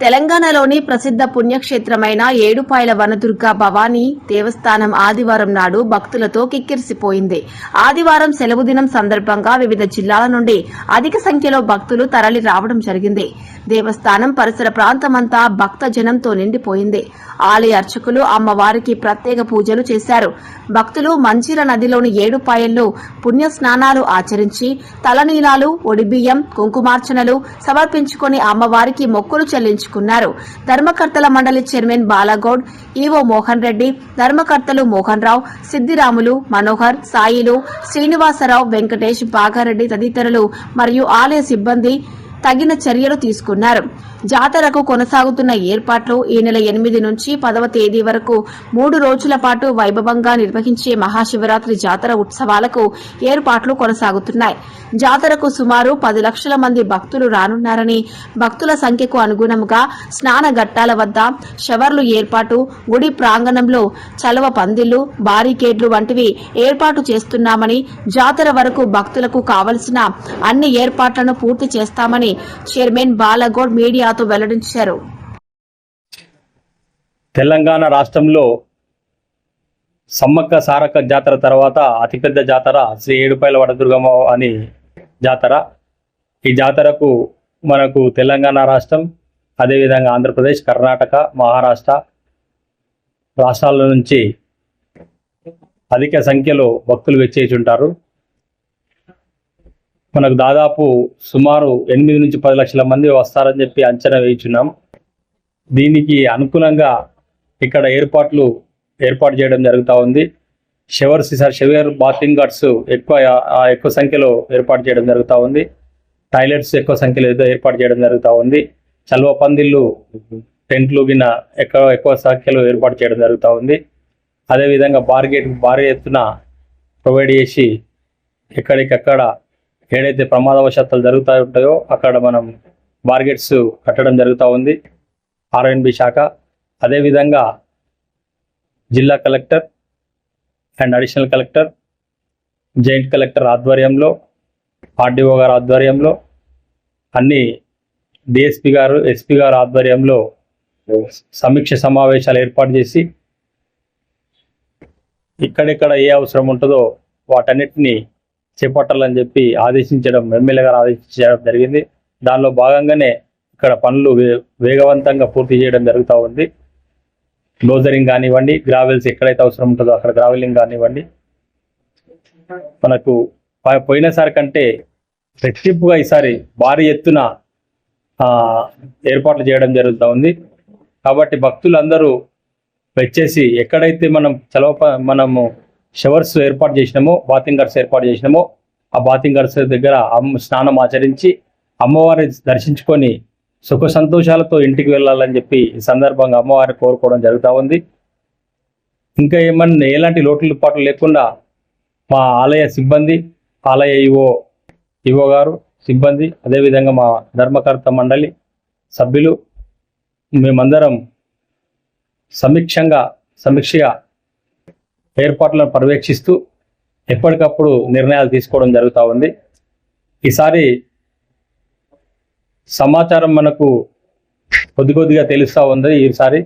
తెలంగాణలోని ప్రసిద్ధ పుణ్యక్షేత్రమైన ఏడుపాయల వనదుర్గ భవానీ దేవస్థానం ఆదివారం నాడు భక్తులతో కిక్కిరిసిపోయింది. ఆదివారం సెలవు దినం సందర్భంగా వివిధ జిల్లాల నుండి అధిక సంఖ్యలో భక్తులు తరలి రావడం జరిగింది. దేవస్థానం పరిసర ప్రాంతమంతా భక్త జనంతో నిండిపోయింది. ఆలయ అర్చకులు అమ్మవారికి ప్రత్యేక పూజలు చేశారు. భక్తులు మంచిర నదిలోని ఏడుపాయల్లో పుణ్య స్నానాలు ఆచరించి తలనీలాలు ఒడిబియ్యం కుంకుమార్చనలు సమర్పించుకుని అమ్మవారికి మొక్కులు చెల్లించుకున్నారు ధర్మకర్తల మండలి చైర్మన్ బాలగౌడ్ ఈవో మోహన్ రెడ్డి ధర్మకర్తలు మోహన్ రావు సిద్దిరాములు మనోహర్ సాయిలు శ్రీనివాసరావు వెంకటేష్ బాగారెడ్డి తదితరులు మరియు ఆలయ సిబ్బంది తగిన చర్యలు తీసుకున్నారు. జాతరకు కొనసాగుతున్న ఏర్పాట్లు ఈ నెల ఎనిమిది నుంచి పదవ తేదీ వరకు మూడు రోజుల పాటు వైభవంగా నిర్వహించే మహాశివరాత్రి జాతర ఉత్సవాలకు ఏర్పాట్లు కొనసాగుతున్నాయి. జాతరకు సుమారు పది లక్షల మంది భక్తులు రానున్నారని భక్తుల సంఖ్యకు అనుగుణంగా స్నాన ఘట్టాల వద్ద షవర్లు ఏర్పాటు గుడి ప్రాంగణంలో చలవ పందిళ్ళు బారికేడ్లు వంటివి ఏర్పాటు చేస్తున్నామని జాతర వరకు భక్తులకు కావలసిన అన్ని ఏర్పాట్లను పూర్తి చేస్తామని చైర్మన్ బాలగౌడ్ మీడియాతో వెల్లడించారు. తెలంగాణ రాష్ట్రంలో సమ్మక్క సారక్క జాతర తర్వాత అతిపెద్ద జాతర శ్రీ ఏడుపాయల వడదుర్గమ్మ అని జాతర. ఈ జాతరకు మనకు తెలంగాణ రాష్ట్రం అదేవిధంగా ఆంధ్రప్రదేశ్ కర్ణాటక మహారాష్ట్ర రాష్ట్రాల నుంచి అధిక సంఖ్యలో భక్తులు వెచ్చేచుంటారు మనకు దాదాపు సుమారు ఎనిమిది నుంచి పది లక్షల మంది వస్తారని చెప్పి అంచనా వేయించున్నాం. దీనికి అనుగుణంగా ఇక్కడ ఏర్పాట్లు ఏర్పాటు చేయడం జరుగుతూ ఉంది. Showers sir shower bathroom guards ఎక్కువ ఎక్కువ సంఖ్యలో ఏర్పాటు చేయడం జరుగుతూ ఉంది. టాయిలెట్స్ ఎక్కువ సంఖ్యలో ఏదో ఏర్పాటు చేయడం జరుగుతూ ఉంది. చల్వ పందిళ్ళు టెంట్లు గిన ఎక్కువ ఎక్కువ సంఖ్యలో ఏర్పాటు చేయడం జరుగుతూ ఉంది. అదేవిధంగా బార్గేట్ భారీ ఎత్తున ప్రొవైడ్ చేసి ఎక్కడికక్కడ ఏడైతే ప్రమాదవశాత్తులు జరుగుతూ ఉంటాయో అక్కడ మనం బార్గెట్స్ కట్టడం జరుగుతూ ఉంది. ఆర్ఎన్బి శాఖ. అదేవిధంగా జిల్లా collector and additional collector joint collector ఆధ్వర్యంలో ఆర్డీఓ గారు ఆధ్వర్యంలో అన్ని డిఎస్పి గారు ఎస్పి గారు ఆధ్వర్యంలో సమీక్ష సమావేశాలు ఏర్పాటు చేసి ఇక్కడెక్కడ ఏ అవసరం ఉంటుందో వాటన్నిటిని చేపట్టాలని చెప్పి ఆదేశించడం ఎమ్మెల్యే గారు ఆదేశించడం జరిగింది. దానిలో భాగంగానే ఇక్కడ పనులు వే- వేగవంతంగా పూర్తి చేయడం జరుగుతూ ఉంది. డోజరింగ్ కానివ్వండి గ్రావెల్స్ ఎక్కడైతే అవసరం ఉంటుందో అక్కడ గ్రావెలింగ్ కానివ్వండి. మనకు పోయినసారి కంటే రెట్టింపుగా ఈసారి భారీ ఎత్తున ఆ, ఏర్పాట్లు చేయడం జరుగుతూ ఉంది. కాబట్టి భక్తులందరూ వచ్చేసి ఎక్కడైతే మనం చలవ మనము షవర్స్ ఏర్పాటు చేసినాము బాతింగ్ గర్స్ ఏర్పాటు చేసినాము. ఆ బాతింగ్ గర్స్ దగ్గర అమ్మ స్నానం ఆచరించి అమ్మవారిని దర్శించుకొని సుఖ సంతోషాలతో ఇంటికి వెళ్ళాలని చెప్పి ఈ సందర్భంగా అమ్మవారిని కోరుకోవడం జరుగుతూ ఉంది. ఇంకా ఏమన్నా ఎలాంటి లోటులు పాటలు లేకుండా మా ఆలయ సిబ్బంది ఆలయ ఈవో ఈవో గారు సిబ్బంది అదేవిధంగా మా ధర్మకర్త మండలి సభ్యులు మేమందరం సమీక్షంగా సమీక్షగా ఏర్పాట్లను పర్యవేక్షిస్తూ ఎప్పటికప్పుడు నిర్ణయాలు తీసుకోవడం జరుగుతూ ఉంది. ఈసారి సమాచారం మనకు కొద్ది కొద్దిగా తెలుస్తూ ఉంది ఈసారి.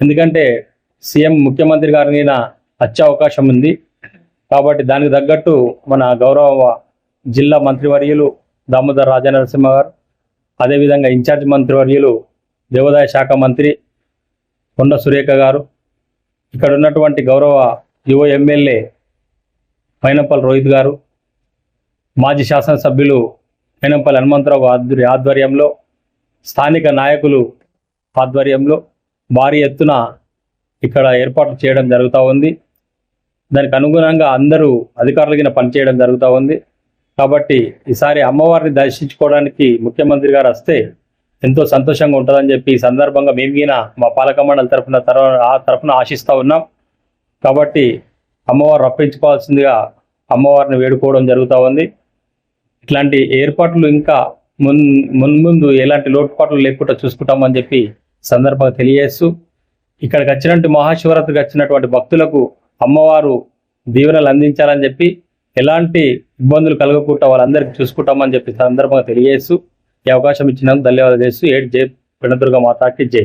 ఎందుకంటే సీఎం ముఖ్యమంత్రి గారి మీద వచ్చే అవకాశం ఉంది. కాబట్టి దానికి తగ్గట్టు మన గౌరవ జిల్లా మంత్రివర్యులు దామోదర్ రాజనరసింహ గారు అదేవిధంగా ఇన్ఛార్జ్ మంత్రివర్యులు దేవాదాయ శాఖ మంత్రి కొండ సురేఖ గారు ఇక్కడ ఉన్నటువంటి గౌరవ యువ ఎమ్మెల్యే పైనపల్లి రోహిత్ గారు మాజీ శాసనసభ్యులు పైనంపల్లి హనుమంతరావు ఆధ్వర్య ఆధ్వర్యంలో స్థానిక నాయకులు ఆధ్వర్యంలో భారీ ఎత్తున ఇక్కడ ఏర్పాట్లు చేయడం జరుగుతూ ఉంది. దానికి అనుగుణంగా అందరూ అధికారులగిన పనిచేయడం జరుగుతూ ఉంది. కాబట్టి ఈసారి అమ్మవారిని దర్శించుకోవడానికి ముఖ్యమంత్రి గారు వస్తే ఎంతో సంతోషంగా ఉంటుందని చెప్పి ఈ సందర్భంగా మేము మా పాలక మండలి తరఫున తర ఆ తరఫున ఆశిస్తూ ఉన్నాం. కాబట్టి అమ్మవారు రప్పించుకోవాల్సిందిగా అమ్మవారిని వేడుకోవడం జరుగుతూ ఉంది. ఇట్లాంటి ఏర్పాట్లు ఇంకా మున్ మున్ముందు ఎలాంటి లోటుపాట్లు లేకుండా చూసుకుంటామని చెప్పి సందర్భంగా తెలియజేస్తూ ఇక్కడికి వచ్చినటువంటి మహాశివరాత్రికి వచ్చినటువంటి భక్తులకు అమ్మవారు దీవెనలు అందించాలని చెప్పి ఎలాంటి ఇబ్బందులు కలగకుండా వాళ్ళందరికీ చూసుకుంటామని చెప్పి సందర్భంగా తెలియజేస్తూ ఈ అవకాశం ఇచ్చినందుకు ధన్యవాదాలు చేస్తూ ఏడు జై వినదుర్గ మాతాకి జై.